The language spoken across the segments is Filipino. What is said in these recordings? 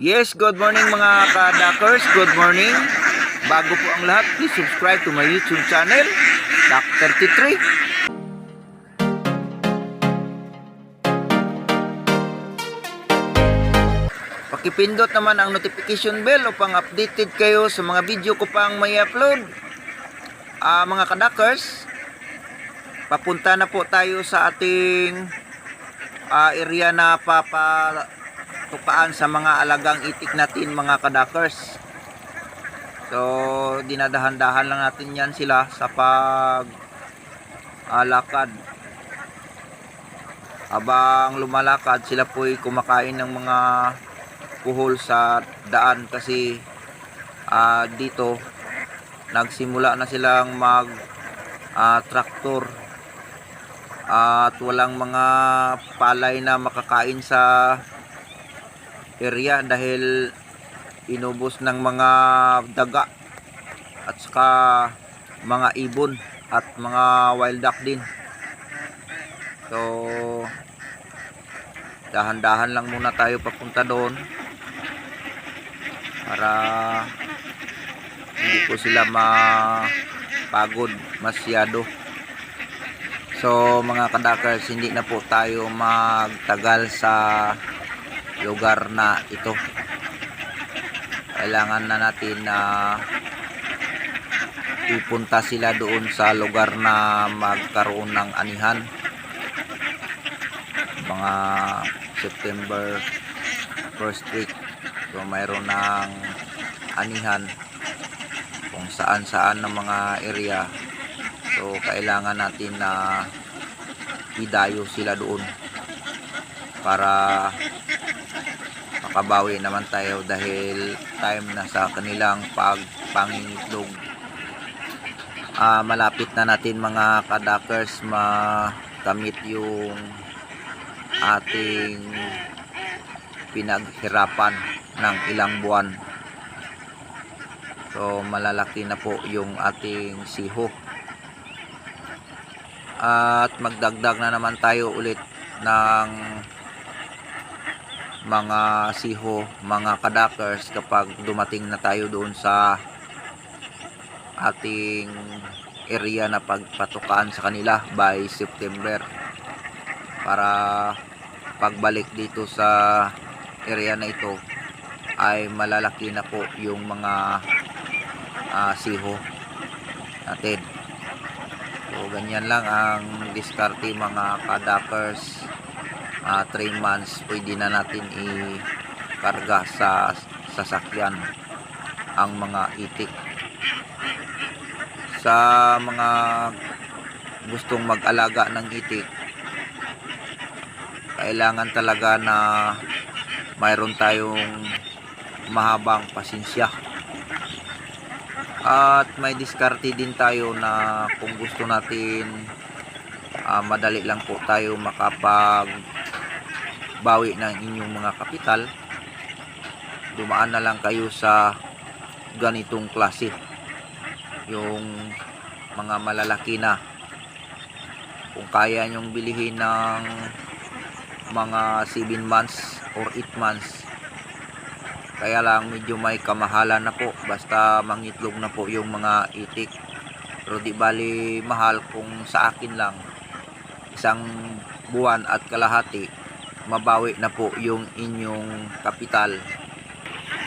Yes, good morning mga kadakers. Good morning. Bago po ang lahat, please subscribe to my YouTube channel, Dr. 33. Pakipindot naman ang notification bell upang updated kayo sa mga video ko pang may upload. Ah, mga kadakers, papunta na po tayo sa ating ah, area na papatupaan sa mga alagang itik natin mga kadakers. So, dinadahan-dahan lang natin yan sila sa pag ah, lakad. Habang lumalakad, sila po'y kumakain ng mga kuhol sa daan kasi ah, dito nagsimula na silang mag ah, traktor at walang mga palay na makakain sa area dahil inubos ng mga daga at saka mga ibon at mga wild duck din. So dahan-dahan lang muna tayo papunta doon para hindi po sila mapagod masyado. So mga kadakers, hindi na po tayo magtagal sa lugar na ito. Kailangan na natin na ipunta sila doon sa lugar na magkaroon ng anihan. Mga September first week. So mayroon ng anihan kung saan saan ng mga area So kailangan natin na idayo sila doon para makabawi naman tayo dahil time na sa kanilang pagpangingitlog. Ah, malapit na natin mga kadakers makamit yung ating pinaghirapan ng ilang buwan. So malalaki na po yung ating siho at magdagdag na naman tayo ulit ng mga siho, mga kadakers kapag dumating na tayo doon sa ating area na pagpatukaan sa kanila by September para pagbalik dito sa area na ito ay malalaki na po yung mga ah, siho natin So ganyan lang ang diskarte mga kadakers. 3 months pwede na natin i-karga sa sasakyan ang mga itik. Sa mga gustong mag-alaga ng itik, kailangan talaga na mayroon tayong mahabang pasensya at may diskarte din tayo na kung gusto natin ah, madali lang po tayo makapag bawi ng inyong mga kapital dumaan na lang kayo sa ganitong klase. Yung mga malalaki na. Kung kaya nyong bilihin ng mga 7 months or 8 months. Kaya lang medyo may kamahalan na po basta mangitlog na po yung mga itik. Pero di bali mahal kung sa akin lang. Isang buwan at kalahati mabawi na po yung inyong kapital.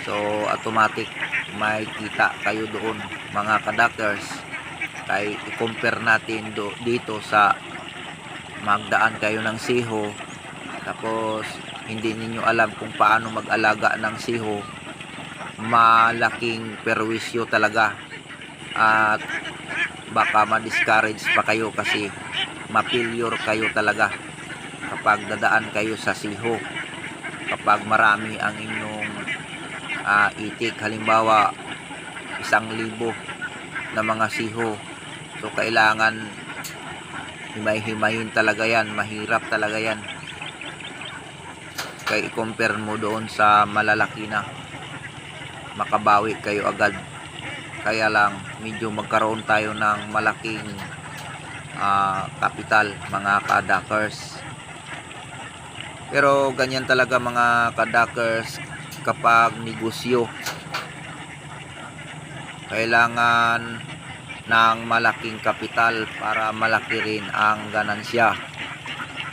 So automatic may kita kayo doon mga kadakers kay i-compare natin do, dito sa magdaan kayo ng siho. Tapos hindi ninyo alam kung paano mag-alaga ng siho. Malaking perwisyo talaga. At baka ma-discourage pa kayo kasi ma-failure kayo talaga kapag dadaan kayo sa siho kapag marami ang inyong ah, itik halimbawa isang libo na mga siho. So kailangan himay-himayin talaga yan mahirap talaga yan. Kay i-compare mo doon sa malalaki na makabawi kayo agad. Kaya lang medyo magkaroon tayo ng malaking ah, kapital mga kadakers pero ganyan talaga mga kadakers kapag negosyo. Kailangan ng malaking kapital para malaki rin ang ganansya.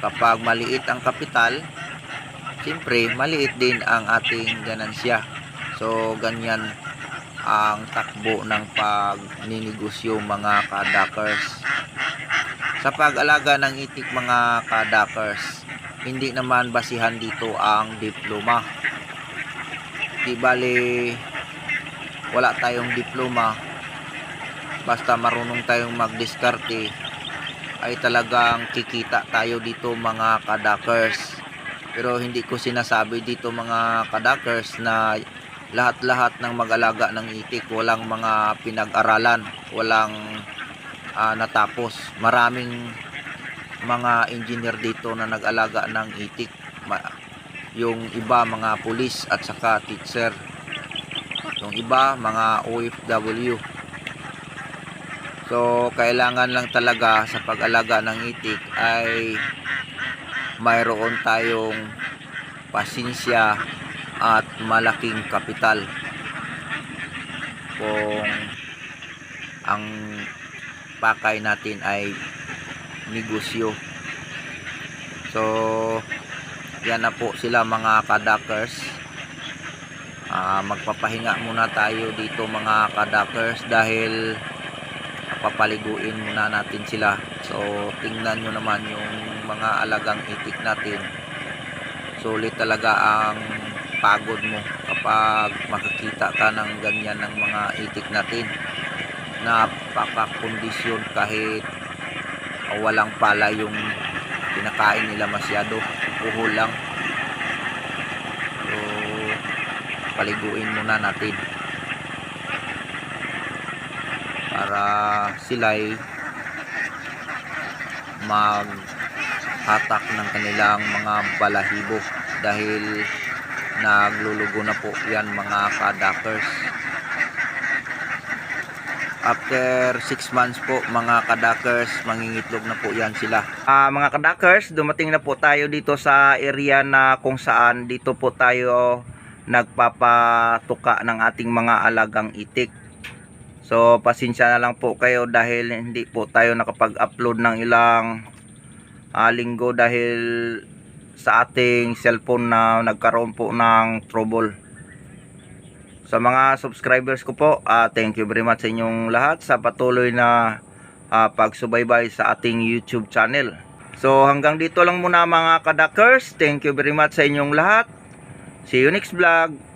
Kapag maliit ang kapital, siyempre maliit din ang ating ganansya. So ganyan ang takbo ng pagninegosyo mga kadakers. Sa pag-alaga ng itik mga kadakers, hindi naman basihan dito ang diploma. Di bali wala tayong diploma. Basta marunong tayong magdiskarte ay talagang kikita tayo dito mga kadakers. Pero hindi ko sinasabi dito mga kadakers na lahat-lahat ng mag-alaga ng itik walang mga pinag-aralan walang ah, natapos. Maraming mga engineer dito na nag-alaga ng itik yung iba mga pulis at saka teacher yung iba mga OFW So, kailangan lang talaga sa pag-alaga ng itik ay mayroon tayong pasensya at malaking kapital. Kung ang pakay natin ay negosyo. So, yan na po sila mga kadakers. Ah, magpapahinga muna tayo dito mga kadakers dahil papaliguin muna natin sila so tingnan nyo naman yung mga alagang itik natin sulit talaga ang pagod mo kapag makakita ka ng ganyan ng mga itik natin napakakondisyon kahit walang pala yung pinakain nila masyado. Uhol lang. So paliguin muna natin. Para sila'y maghatak ng kanilang mga balahibo. Dahil naglulugo na po yan mga kadakers after 6 months po mga kadakers mangingitlog na po yan sila Ah mga kadakers dumating na po tayo dito sa area na kung saan dito po tayo nagpapatuka ng ating mga alagang itik So, pasensya na lang po kayo dahil hindi po tayo nakapag-upload ng ilang ah, linggo dahil sa ating cellphone na nagkaroon po ng trouble. Sa mga subscribers ko po, ah, thank you very much sa inyong lahat sa patuloy na ah, pagsubaybay sa ating YouTube channel. So, hanggang dito lang muna mga kadakers. Thank you very much sa inyong lahat. See you next vlog.